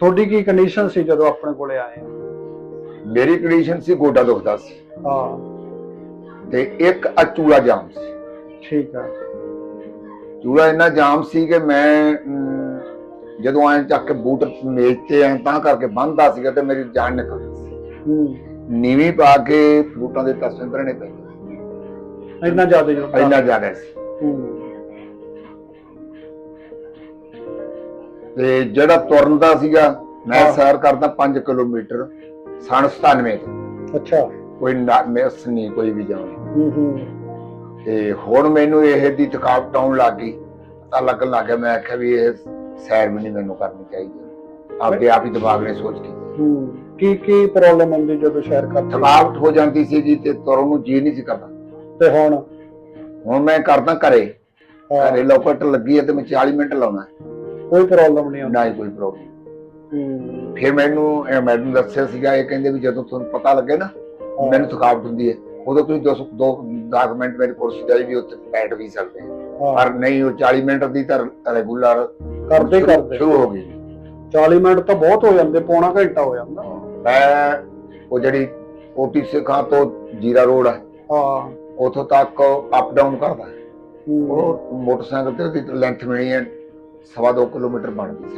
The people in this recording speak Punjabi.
ਤੁਹਾਡੀ ਕੀ ਕੰਡੀਸ਼ਨ ਸੀ ਜਦੋਂ ਆਪਣੇ ਕੋਲੇ ਆਏ? ਮੇਰੀ ਕੰਡੀਸ਼ਨ ਸੀ ਗੋਡਾ ਦੁਖਦਾ ਸੀ। ਹਾਂ। ਤੇ ਇੱਕ ਆ ਚੂਲਾ ਜਾਮ ਸੀ। ਠੀਕ ਆ। ਚੂਲਾ ਇੰਨਾ ਜਾਮ ਸੀ ਕਿ ਮੈਂ ਅਮ, ਜਦੋਂ ਐਂ ਚੱਕ ਕੇ ਬੂਟ ਮੇਜ਼ ਤੇ ਐਂ ਤਾਂ ਕਰਕੇ ਬੰਨਦਾ ਸੀਗਾ ਤੇ ਮੇਰੀ ਜਾਨ ਨਿਕਲ ਗਈ ਸੀ। ਹੂੰ। ਨੀਵੀਂ ਪਾ ਕੇ ਬੂਟਾਂ ਦੇ ਤਸਵੇਂ ਭਰਨੇ ਪਏ। ਇੰਨਾ ਜ਼ਿਆਦਾ ਇੰਨਾ ਜ਼ਿਆਦਾ ਸੀ। ਹੂੰ। ਤੇ ਜਿਹੜਾ ਤੁਰਨ ਦਾ ਸੀਗਾ ਮੈਂ ਹਾਂ। ਸੈਰ ਕਰਦਾ 5 ਕਿਲੋਮੀਟਰ ਸਨ 97 ਤੇ। ਅੱਛਾ। ਕੋਈ ਨਾ ਮਿਸ ਨਹੀਂ ਕੋਈ ਵੀ ਜਾਵੇ। ਹੂੰ ਹੂੰ। ਤੇ ਹੁਣ ਮੈਨੂੰ ਇਹ ਦੀ ਥਕਾਵਟ ਆਉਣ ਲੱਗ ਗਈ। ਪਤਾ ਲੱਗਣ ਲੱਗ ਗਿਆ ਮੈਂ ਆਖਿਆ ਵੀ ਇਹ ਸੈਰ ਵੀ ਨਹੀਂ ਮੈਨੂੰ ਕਰਨੀ ਚਾਹੀਦੀ। ਆਪਦੇ ਆਪ ਹੀ ਦਿਮਾਗ ਨੇ ਸੋਚ ਕੇ। ਹੂੰ। ਕੀ ਕੀ ਪ੍ਰੋਬਲਮ ਹੁੰਦੀ ਜਦੋਂ ਸ਼ਹਿਰ ਕਰਦੇ ਥਕਾਵਟ ਹੋ ਜਾਂਦੀ ਸੀਗੀ ਤੇ ਤੁਰਨ ਨੂੰ ਜੀ ਨਹੀਂ ਸੀ ਕਰਦਾ। ਤੇ ਹੁਣ? ਹੁਣ ਮੈਂ ਕਰਦਾ ਘਰੇ। ਹਾਂ, ਘਰੇ ਲੋਕਟ ਲੱਗੀ ਹੈ ਤੇ ਮੈਂ 40 ਮਿੰਟ ਲਾਉਣਾ। ਕੋਈ ਪ੍ਰੋਬਲਮ ਨਹੀਂ ਆਉਂਦੀ। ਨਾ ਹੀ ਕੋਈ ਪ੍ਰੋਬਲਮ ਹੂੰ। ਫਿਰ ਮੈਨੂੰ ਇਹ ਮੈਡਮ ਦੱਸਿਆ ਸੀਗਾ ਇਹ ਕਹਿੰਦੇ ਵੀ ਜਦੋਂ ਤੁਹਾਨੂੰ ਪਤਾ ਲੱਗੇ ਨਾ ਮੈਨੂੰ ਥਕਾਵਟ ਹੁੰਦੀ ਹੈ ਉਦੋਂ ਤੁਸੀਂ ਦੋ ਦੋ 10 ਮਿੰਟ ਮੇਰੇ ਕੋਲ ਸਿੱਧਾ ਵੀ ਉੱਥੇ ਬੈਠ ਵੀ ਸਕਦੇ ਹੋ। ਪਰ ਨਹੀਂ ਉਹ 40 ਮਿੰਟ ਦੀ ਤਾਂ ਰੈਗੂਲਰ ਕਰਦੇ ਕਰਦੇ। ਸ਼ੁਰੂ ਹੋ ਗਈ। 40 ਮਿੰਟ ਤਾਂ ਬਹੁਤ ਹੋ ਜਾਂਦੇ ਪੌਣਾ ਘੰਟਾ ਹੋ ਜਾਂਦਾ। ਮੈਂ ਉਹ ਜਿਹੜੀ ਓਟੀ ਸਿੱਖਾਂ ਤੋਂ ਜੀਰਾ ਰੋਡ ਹੈ ਹਾਂ। ਉਥੋਂ ਤੱਕ ਅਪ ਡਾਊਨ ਕਰਦਾ। ਉਹ ਮੋਟਰਸਾਈਕਲ ਤੇ ਲੈਂਥ ਮਿਲੀ ਹੈ ਸਵਾ ਦੋ ਕਿਲੋਮੀਟਰ ਬਣਦੀ।